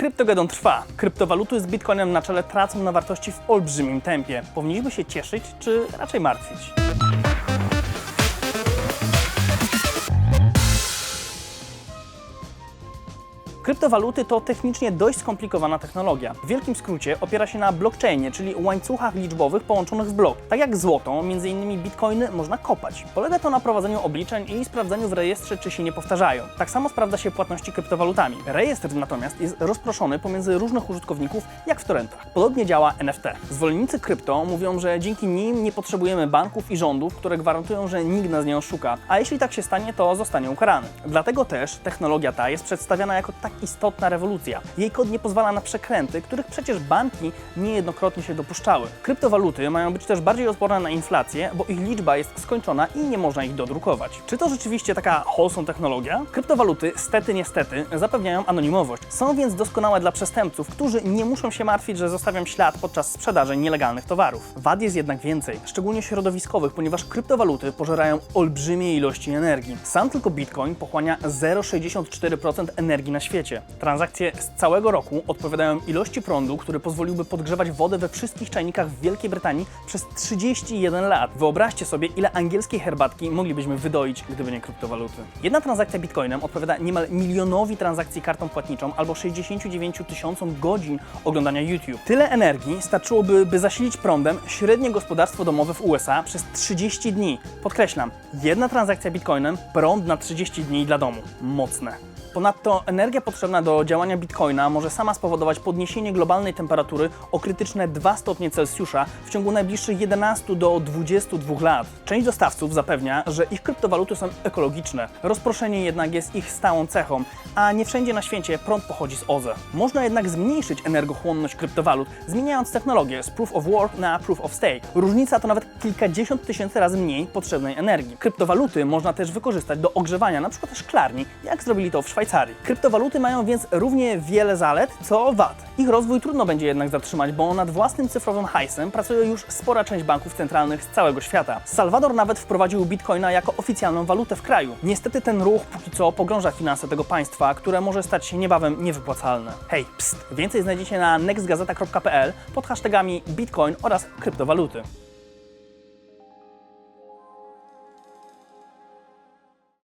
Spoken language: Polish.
Kryptogedon trwa. Kryptowaluty z Bitcoinem na czele tracą na wartości w olbrzymim tempie. Powinniśmy się cieszyć, czy raczej martwić? Kryptowaluty to technicznie dość skomplikowana technologia. W wielkim skrócie opiera się na blockchainie, czyli łańcuchach liczbowych połączonych w blok. Tak jak złoto, między innymi bitcoiny można kopać. Polega to na prowadzeniu obliczeń i sprawdzeniu w rejestrze, czy się nie powtarzają. Tak samo sprawdza się płatności kryptowalutami. Rejestr natomiast jest rozproszony pomiędzy różnych użytkowników, jak w torrentach. Podobnie działa NFT. Zwolennicy krypto mówią, że dzięki nim nie potrzebujemy banków i rządów, które gwarantują, że nikt nas nie oszuka. A jeśli tak się stanie, to zostanie ukarany. Dlatego też technologia ta jest przedstawiana jako tak istotna rewolucja. Jej kod nie pozwala na przekręty, których przecież banki niejednokrotnie się dopuszczały. Kryptowaluty mają być też bardziej odporne na inflację, bo ich liczba jest skończona i nie można ich dodrukować. Czy to rzeczywiście taka wholesome technologia? Kryptowaluty, stety niestety, zapewniają anonimowość. Są więc doskonałe dla przestępców, którzy nie muszą się martwić, że zostawią ślad podczas sprzedaży nielegalnych towarów. Wad jest jednak więcej, szczególnie środowiskowych, ponieważ kryptowaluty pożerają olbrzymie ilości energii. Sam tylko Bitcoin pochłania 0,64% energii na świecie. Transakcje z całego roku odpowiadają ilości prądu, który pozwoliłby podgrzewać wodę we wszystkich czajnikach w Wielkiej Brytanii przez 31 lat. Wyobraźcie sobie, ile angielskiej herbatki moglibyśmy wydoić, gdyby nie kryptowaluty. Jedna transakcja Bitcoinem odpowiada niemal milionowi transakcji kartą płatniczą albo 69 tysiącom godzin oglądania YouTube. Tyle energii starczyłoby, by zasilić prądem średnie gospodarstwo domowe w USA przez 30 dni. Podkreślam, jedna transakcja Bitcoinem, prąd na 30 dni dla domu. Mocne. Ponadto energia potrzebna do działania bitcoina może sama spowodować podniesienie globalnej temperatury o krytyczne 2 stopnie Celsjusza w ciągu najbliższych 11 do 22 lat. Część dostawców zapewnia, że ich kryptowaluty są ekologiczne. Rozproszenie jednak jest ich stałą cechą, a nie wszędzie na świecie prąd pochodzi z OZE. Można jednak zmniejszyć energochłonność kryptowalut, zmieniając technologię z Proof of Work na Proof of Stake. Różnica to nawet kilkadziesiąt tysięcy razy mniej potrzebnej energii. Kryptowaluty można też wykorzystać do ogrzewania np. szklarni, jak zrobili to w Szwajcarii. Kryptowaluty mają więc równie wiele zalet, co wad. Ich rozwój trudno będzie jednak zatrzymać, bo nad własnym cyfrowym hajsem pracuje już spora część banków centralnych z całego świata. Salwador nawet wprowadził bitcoina jako oficjalną walutę w kraju. Niestety ten ruch póki co pogrąża finanse tego państwa, które może stać się niebawem niewypłacalne. Hej, pst! Więcej znajdziecie na nextgazeta.pl pod hashtagami bitcoin oraz kryptowaluty.